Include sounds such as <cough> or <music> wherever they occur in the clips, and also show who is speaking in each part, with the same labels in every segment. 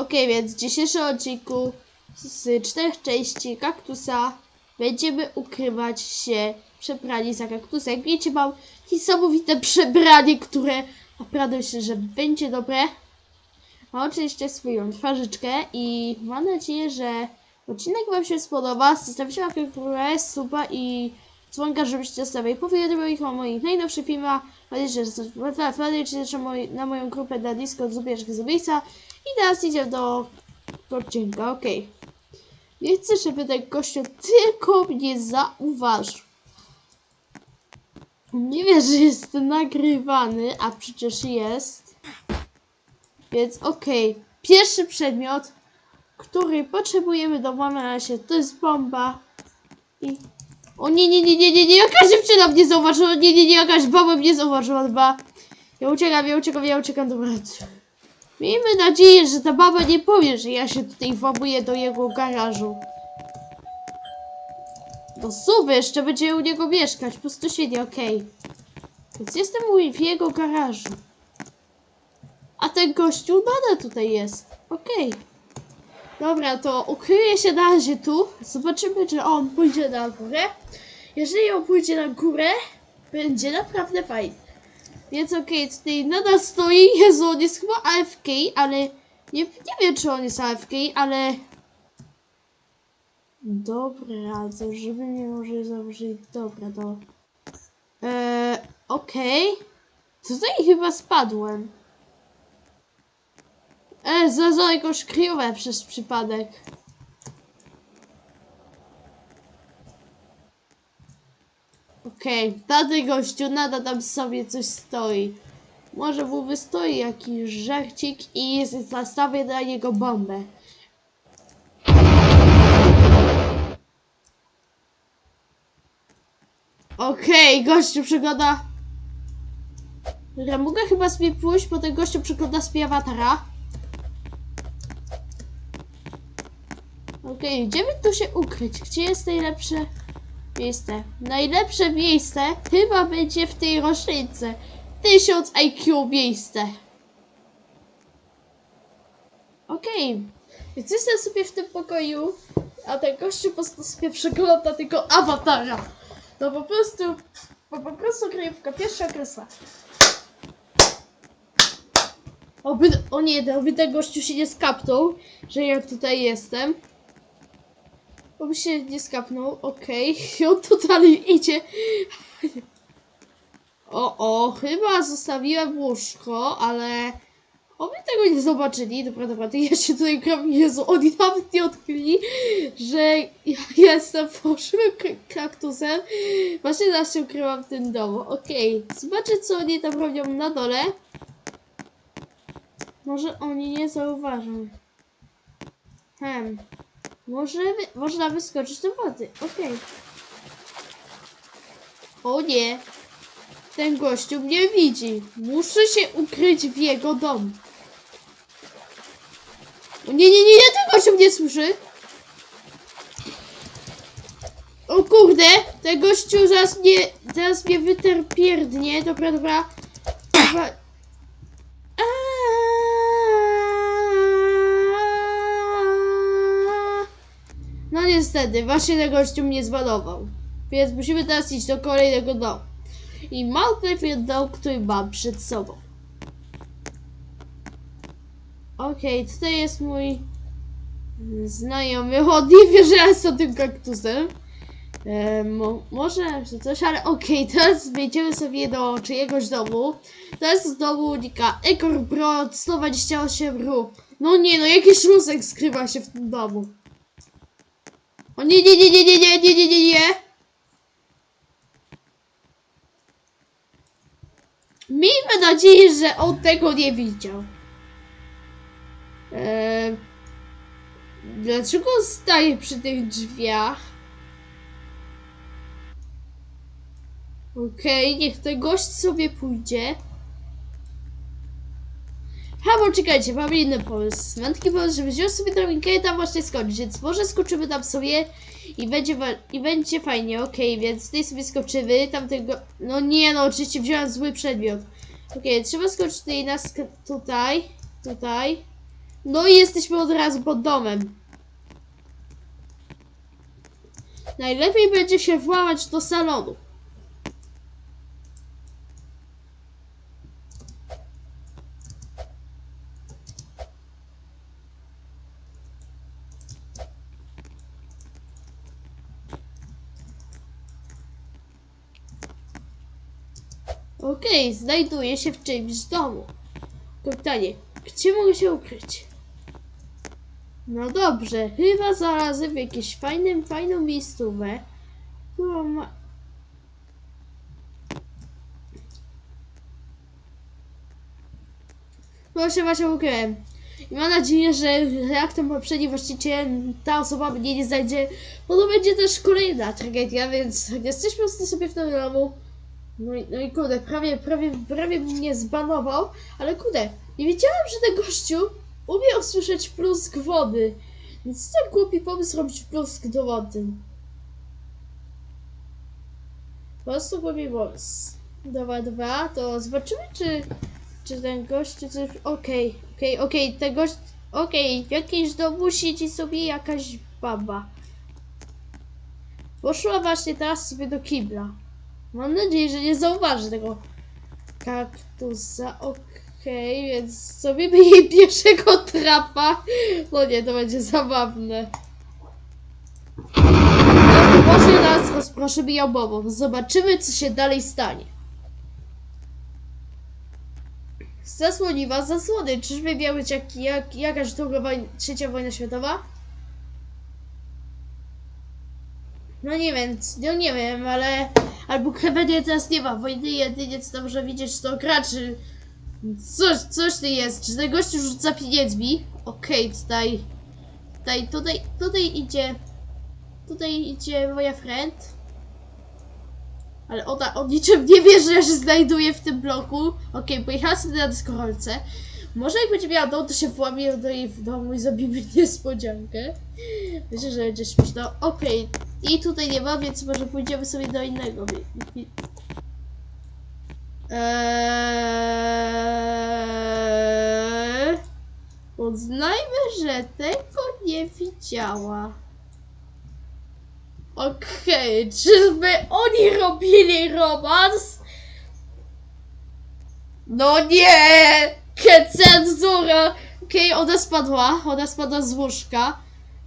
Speaker 1: Okej, więc w dzisiejszym odcinku z czterech części kaktusa będziemy ukrywać się przebrani za kaktusa. Jak wiecie, mam niesamowite przebranie, które naprawdę myślę, że będzie dobre. Mam oczywiście swoją twarzyczkę i mam nadzieję, że odcinek Wam się spodoba. Zostawcie łapkę w górę, suba i dzwonka, żebyście zostawili powiadomień o moich najnowszych filmach. Wpadajcie też na moj- na moją grupę na Discord Zubierzki Zubisa. I teraz idziemy do odcinka, okej. Nie chcę, żeby ten gościu tylko mnie zauważył. Nie wie, że jest nagrywany, a przecież jest. Więc okej. Pierwszy przedmiot, który potrzebujemy do łamania się, to jest bomba. I... O nie, nie, nie, nie, nie, nie, jakaś dziewczyna mnie zauważyła, nie, nie, nie, jakaś baba mnie zauważyła. Ja uciekam, ja uciekam, ja uciekam, dobra. Miejmy nadzieję, że ta baba nie powie, że ja się tutaj włamuję do jego garażu. No super, jeszcze będzie u niego mieszkać, po prostu świetnie, okej. Więc jestem w jego garażu. A ten gościu nadal tutaj jest. Okej. Dobra, to ukryję się na razie tu. Zobaczymy, czy on pójdzie na górę. Jeżeli on pójdzie na górę, będzie naprawdę fajnie. Więc okej, tutaj nadal stoi. Jezu, on jest chyba AFK, ale nie, nie wiem, czy on jest AFK, ale... Dobra, to żeby mnie może założyć... Dobra, to... Eee, okej. Tutaj chyba spadłem. E, za, za jakąś kryjówę przez przypadek. Okej, okay. gościu nadal tam sobie coś stoi. Może mu wystoi jakiś żarcik i zastawię na niego bombę. Okej, gościu przygoda. Dobra, mogę chyba sobie pójść, bo ten gościu przygoda z awatara. Okej, gdzie by tu się ukryć? Gdzie jest najlepsze miejsce? Najlepsze miejsce chyba będzie w tej roślince. 1000 IQ miejsce. Okej, więc jestem sobie w tym pokoju, a ten gościu po prostu sobie przegląda tego awatara. No po prostu, bo po prostu kryjówka pierwsza kresła. Oby, o nie, oby ten gościu się nie skapnął, że ja tutaj jestem. Oby się nie skapnął, okej. <laughs> I on tu dalej idzie. O, o, chyba zostawiłem łóżko, ale... Oby tego nie zobaczyli. Dobra, dobra, to ja się tutaj gram. Jezu, oni nawet nie odkryli, że ja jestem fałszywym kaktusem. Właśnie teraz się ukryłam w tym domu. Okej, zobaczę co oni tam robią na dole. Może oni nie zauważą. Hem. Może można wyskoczyć do wody. Okej. O nie. Ten gościu mnie widzi. Muszę się ukryć w jego domu. O nie, nie, nie, nie, ten gościu mnie słyszy. O kurde, ten gościu zaraz mnie, zaraz mnie wyterpierdnie. Dobra, dobra. Dobra. Aaaa. No niestety, właśnie ten gościu mnie zbanował. Więc musimy teraz iść do kolejnego domu. I najpierw dom, który mam przed sobą. Okej, tutaj jest mój znajomy. O, nie wie, że ja jestem tym kaktusem. E, mo, może że coś, ale okej, teraz wejdziemy sobie do czyjegoś domu. To jest z domu unika Ekor Bro 128 ru. No nie, no jakiś rusek skrywa się w tym domu. O nie, nie, nie, nie, nie, nie, nie, nie, nie, nie. Miejmy nadzieję, że on tego nie widział. Eee, dlaczego staje przy tych drzwiach? Okej, niech ten gość sobie pójdzie. Bo czekajcie, mamy inny pomysł. Mam taki pomysł, żeby wziąć sobie drabinkę i tam właśnie skoczyć, więc może skoczymy tam sobie i będzie, i będzie fajnie, okej, więc tutaj sobie skoczymy, tamtego... No nie, no oczywiście wziąłem zły przedmiot. Okej, trzeba skoczyć tutaj na sk- tutaj, tutaj. No i jesteśmy od razu pod domem. Najlepiej będzie się włamać do salonu. Okej, znajduję się w czymś domu. Pytanie, gdzie mogę się ukryć? No dobrze, chyba znalazłem jakieś fajne, fajną miejscówę, którą ma... Proszę właśnie ukryłem. I mam nadzieję, że jak ten poprzedni właściciel, ta osoba mnie nie znajdzie, bo to będzie też kolejna tragedia, więc jesteśmy sobie w tym domu. No i, no i kurde, prawie, prawie, prawie mnie zbanował, ale kurde, nie wiedziałam, że ten gościu umie usłyszeć plusk wody. Więc tak głupi pomysł robić plusk do wody? Po prostu głupi pomysł. Dobra, dobra, to zobaczymy, czy, czy ten gościu coś... Okej, okej, okej, ten gość... Okej, w jakimś domu siedzi sobie jakaś baba. Poszła właśnie teraz sobie do kibla. Mam nadzieję, że nie zauważy tego kaktusa. Okej, więc zrobimy jej <laughs> pierwszego trapa. No nie, to będzie zabawne. Może nas rozproszymy jabłową. Zobaczymy, co się dalej stanie. Zasłoniła zasłony. Czyżby miała być jak, jak, jakaś druga wojna, trzecia wojna światowa? No nie wiem, no nie wiem, ale... Albo krewety teraz nie ma wojny, jedynie co tam widzieć to graczy. Coś, coś ty jest. Czy ten gościu rzuca pieniędzmi? Okej, tutaj... Tutaj, tutaj, tutaj idzie... Tutaj idzie moja friend. Ale ona o niczym nie wie, że się znajduję w tym bloku. Okej, pojechała sobie na deskorolce. Może jak będzie miała dom, to się włamie do jej w domu i zrobimy <laughs> niespodziankę. Myślę, że będzie śmieszno. Okej, i tutaj nie ma, więc może pójdziemy sobie do innego. Eee... Uznajmy, że tego nie widziała. Okej, czyżby oni robili romans? No nie! Cenzura! Okej, ona spadła, ona spadła z łóżka.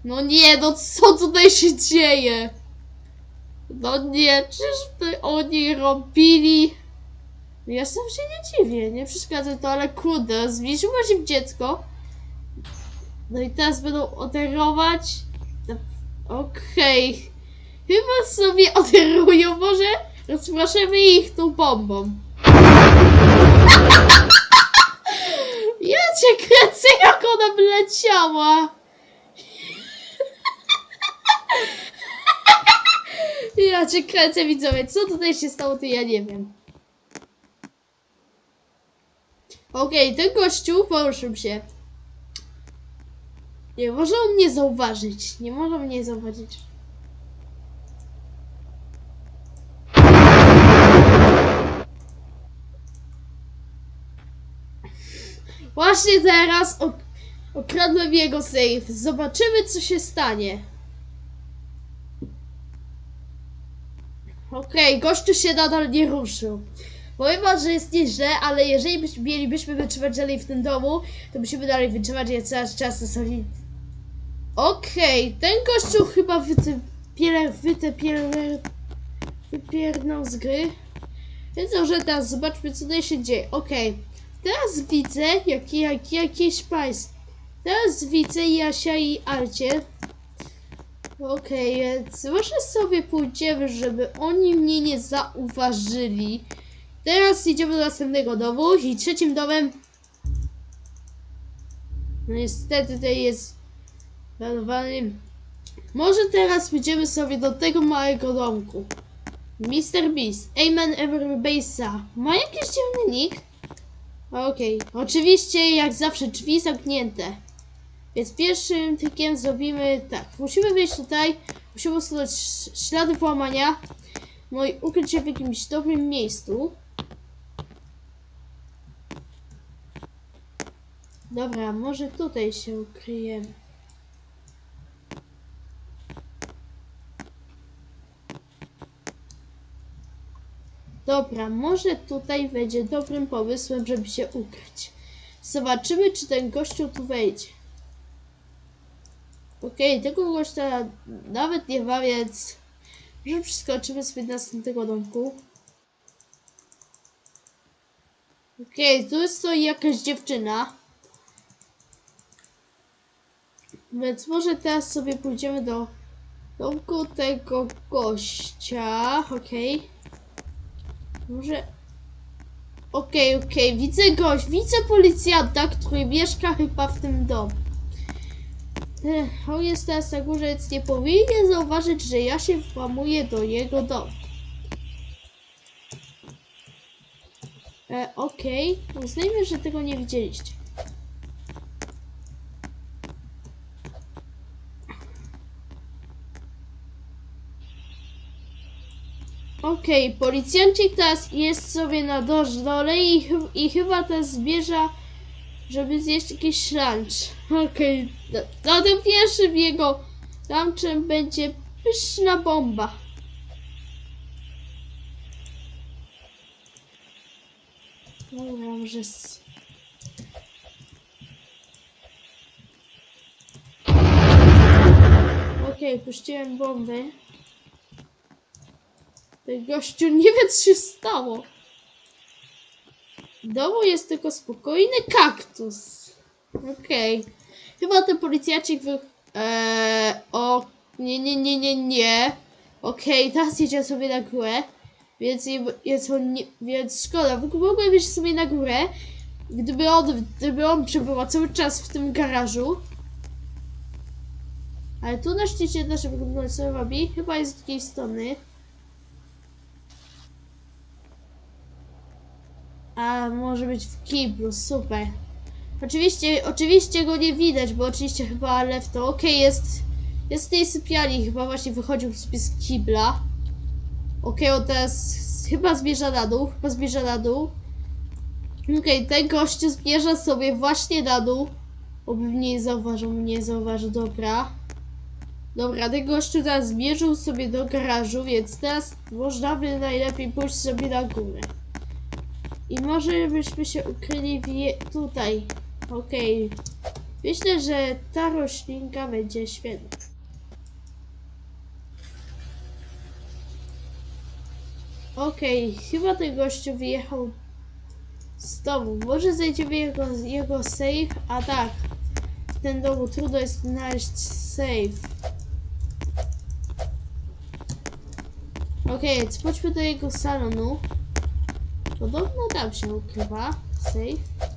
Speaker 1: No nie, no co tutaj się dzieje? No nie, czyżby oni robili... Ja sam się nie dziwię, nie przeszkadza to, ale kurde, się w dziecko. No i teraz będą oderować. No, Okej. Chyba sobie oderują, może rozproszymy ich tą bombą. <laughs> Ja cię kręcę, jak ona wleciała. Ja cię kręcę, widzowie. Co tutaj się stało, to ja nie wiem. Okej, ten gościu poruszył się. Nie może on mnie zauważyć. Nie może mnie zauważyć. Właśnie teraz ok okradłem jego safe. Zobaczymy, co się stanie. Okej, gościu się nadal nie ruszył. Powiem wam, że jest nieźle, ale jeżeli byś, mielibyśmy wytrzymać dalej w tym domu, to musimy dalej wytrzymać, ja cały czas na sobie... Okej, ten gościu chyba wyte... Piele... Wyte... Piele... Wypiernął z gry. Więc może teraz zobaczmy, co tutaj się dzieje. Okej, teraz widzę, jak, jak, jakieś państwo. Teraz widzę Jasia i Alcie. Okej, więc może sobie pójdziemy, żeby oni mnie nie zauważyli. Teraz idziemy do następnego domu i trzecim domem. No niestety tutaj jest planowany. Może teraz pójdziemy sobie do tego małego domku. Mr. Beast, Amen Everbasa. Ma jakiś dziwny nick? Okej, oczywiście jak zawsze drzwi zamknięte. Więc pierwszym trikiem zrobimy tak. Musimy wejść tutaj, musimy usunąć ślady włamania. No i ukryć się w jakimś dobrym miejscu. Dobra, może tutaj się ukryjemy. Dobra, może tutaj będzie dobrym pomysłem, żeby się ukryć. Zobaczymy, czy ten gościu tu wejdzie. Okej, tego gościa nawet nie ma, więc może przeskoczymy sobie do następnego domku. Okej, tu jest to jakaś dziewczyna. Więc może teraz sobie pójdziemy do domku tego gościa. Okej. Może. Okej, okej, widzę gość, widzę policjanta, który mieszka chyba w tym domu. On jest teraz na górze, więc nie powinien zauważyć, że ja się włamuję do jego domu. E, okej, uznajmy, że tego nie widzieliście. Okej, policjancik teraz jest sobie na dole i, chy- i chyba teraz zbierza, żeby zjeść jakiś lunch. Okej, na, na tym pierwszym jego lunchem będzie pyszna bomba. Dobra, może... Okej, puściłem bomby. Ten gościu nie wie, co się stało. W domu jest tylko spokojny kaktus. Okej. Chyba ten policjacik wy... Eee, o... Nie, nie, nie, nie, nie. Okej, teraz jedzie sobie na górę. Więc jest on nie... Więc szkoda, mogłem iść sobie na górę. Gdyby on, gdyby on przebywał cały czas w tym garażu. Ale tu na szczycie też wygląda co robi. Chyba jest z drugiej strony. A może być w kiblu, super. Oczywiście, oczywiście go nie widać, bo oczywiście chyba lefto. Okej, jest. Jest w tej sypialni, chyba właśnie wychodził sobie z kibla. Okej, on teraz chyba zmierza na dół, chyba zmierza na dół. Okej, ten gościu zmierza sobie właśnie na dół. Oby mnie nie zauważył, mnie nie zauważył, dobra. Dobra, ten gościu teraz zmierzył sobie do garażu, więc teraz można by najlepiej pójść sobie na górę. I może byśmy się ukryli tutaj. Okej. Myślę, że ta roślinka będzie świetna. Okej, chyba ten gościu wyjechał z domu. Może zejdziemy jego, jego save? A tak. W tym domu trudno jest znaleźć save. Okej, więc chodźmy do jego salonu. Podobno tam się ukrywa safe.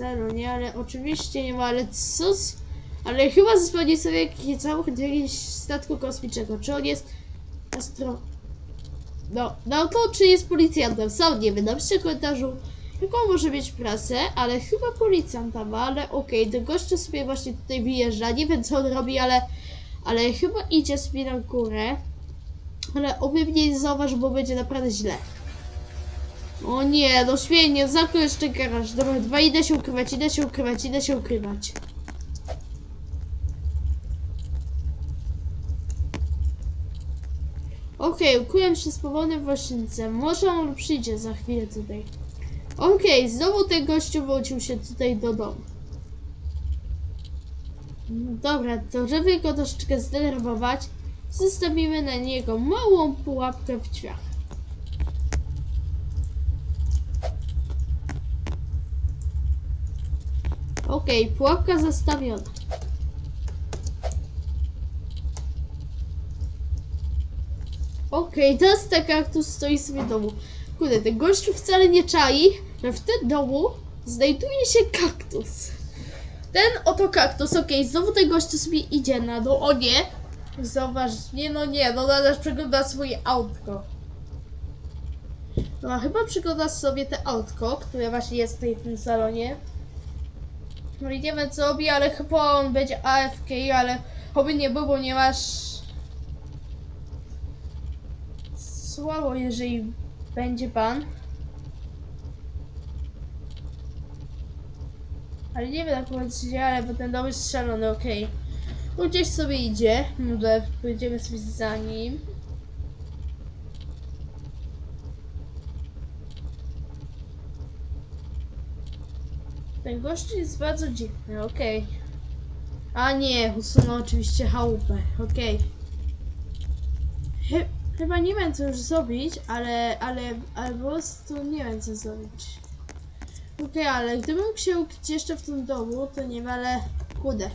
Speaker 1: W salonie, ale oczywiście nie ma, ale z... Ale chyba zespełni sobie jakiś samochód jakiegoś statku kosmicznego. Czy on jest astro... No, no to czy jest policjantem? Sam nie wiem, napiszcie w komentarzu jaką może mieć pracę, ale chyba policjanta ma, ale okej, okay, ten gościu sobie właśnie tutaj wyjeżdża, nie wiem co on robi, ale... Ale chyba idzie sobie na górę. Ale oby mnie nie zauważył, bo będzie naprawdę źle. O nie, no świetnie, zamknął jeszcze garaż. Dobra, dwa, idę się ukrywać, idę się ukrywać, idę się ukrywać. Okej, ukryłem się z powolnym właścicem. Może on przyjdzie za chwilę tutaj. Okej, znowu ten gościu wrócił się tutaj do domu. No Dobra, to żeby go troszeczkę zdenerwować, zostawimy na niego małą pułapkę w drzwiach. Okej, pułapka zastawiona. Okej, teraz ten kaktus stoi sobie w domu. Kurde, ten gościu wcale nie czai, że w tym domu znajduje się kaktus. Ten oto kaktus, okej, znowu ten gościu sobie idzie na dół. O nie! Zauważ, nie no nie, no nadal przegląda swoje autko. No a chyba przegląda sobie te autko, które właśnie jest tutaj w tym salonie. No i nie wiem co robi, ale chyba on będzie AFK, ale oby nie był, bo nie masz... Słabo, jeżeli będzie pan. Ale nie wiem, jak powiedzieć, ale dom jest strzelony, okej. On gdzieś sobie idzie. Może pójdziemy sobie za nim. Ten gość jest bardzo dziwny, okej. A nie, usunął oczywiście chałupę, okej. Chy- Chyba nie wiem co już zrobić, ale, ale, ale po prostu nie wiem co zrobić. Okej, ale gdybym się ukryć jeszcze w tym domu, to nie ale kurde.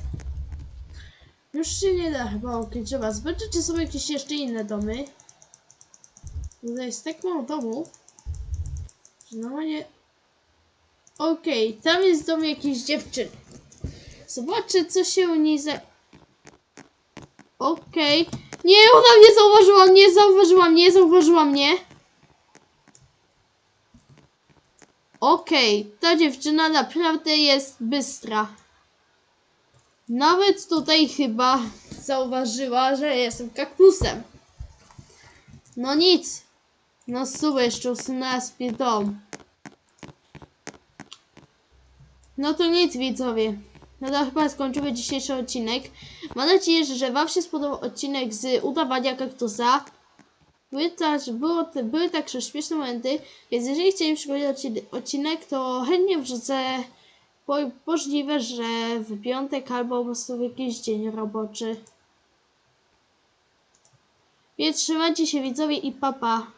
Speaker 1: Już się nie da chyba ukryć, trzeba zobaczyć czy są jakieś jeszcze inne domy. Tutaj jest tak mało domów, że normalnie... Okej, tam jest dom jakiejś dziewczyny. Zobaczę co się u niej za... Okej. Nie, ona mnie zauważyła, nie zauważyła mnie, zauważyła mnie. Okej, ta dziewczyna naprawdę jest bystra. Nawet tutaj chyba zauważyła, że jestem kaktusem. No nic. No jeszcze usunęła sobie dom. No to nic widzowie. No to chyba skończymy dzisiejszy odcinek. Mam nadzieję, że Wam się spodobał odcinek z udawania kaktusa. Były, też, było, były także śmieszne momenty, więc jeżeli chcieli przygotować odcin- odcinek, to chętnie wrzucę po, możliwe, że w piątek albo po prostu w jakiś dzień roboczy. Więc trzymajcie się widzowie i papa. Pa.